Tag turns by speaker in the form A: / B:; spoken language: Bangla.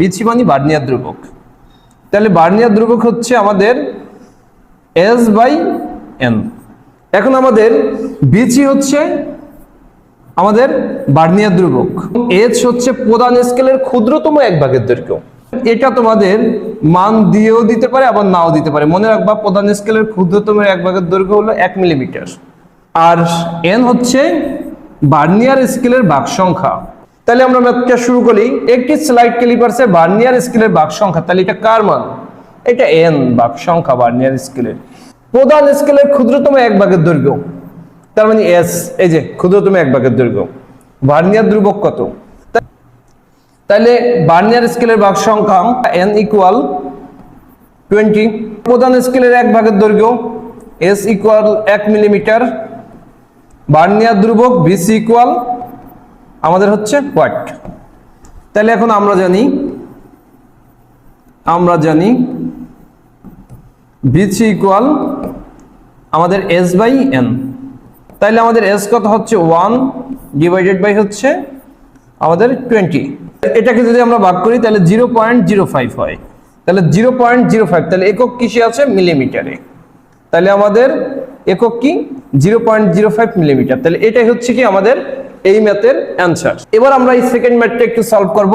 A: বিচি মানে বার্নিয়ার ধ্রুবক। তাহলে বার্নিয়ার ধ্রুবক হচ্ছে আমাদের এস বাই এন। এখন আমাদের বিচি হচ্ছে আমাদের বার্নিয়ার ধ্রুবক। এইচ হচ্ছে প্রধান স্কেলের ক্ষুদ্রতম এক ভাগের দৈর্ঘ্য। এটা তোমাদের মান দিয়েও দিতে পারে, আবার নাও দিতে পারে। মনে রাখবা, প্রধান স্কেলের ক্ষুদ্রতম এক ভাগের দৈর্ঘ্য হলো এক মিলিমিটার। আর এন হচ্ছে বার্নিয়ার স্কেলের ভাগ সংখ্যা তাহলে আমরা ম্যাথটা শুরু করি। একটি স্লাইড ক্যালিপার্সের বার্নিয়ার স্কেলের ভাগ সংখ্যা তাহলে এটা কার মান? এটা এন ভাগ সংখ্যা বার্নিয়ার স্কেলের প্রধান স্কেলের ক্ষুদ্রতম এক ভাগের দৈর্ঘ্য। তার মানে এস এই যে ক্ষুদ্রতম এক ভাগের দৈর্ঘ্য। ভার্নিয়ার ধ্রুবক কত? তাহলে ভার্নিয়ার স্কেলের ভাগ সংখ্যা এন ইকুয়াল টোয়েন্টি প্রধান স্কেলের এক ভাগের দৈর্ঘ্য এস ইকুয়াল এক মিলিমিটার ভার্নিয়ার ধ্রুবক ভিসি ইকুয়াল আমাদের হচ্ছে ওয়াট তাহলে এখন আমরা জানি আমরা জানি ভিসি ইকুয়াল আমাদের এস বাই এন তাইলে আমাদের এস কত হচ্ছে ওয়ান ডিভাইডেড বাই হচ্ছে আমাদের টোয়েন্টি এটাকে যদি আমরা ভাগ করি, তাহলে জিরো পয়েন্ট জিরো ফাইভ হয়। তাহলে জিরো পয়েন্ট জিরো ফাইভ তাহলে একক কিসে আছে? মিলিমিটারে। তাহলে আমাদের একক কি? Zero point zero five millimetre. তাহলে এটাই হচ্ছে কি আমাদের এই ম্যাথের অ্যান্সার এবার আমরা এই সেকেন্ড ম্যাথটা একটু সলভ করব।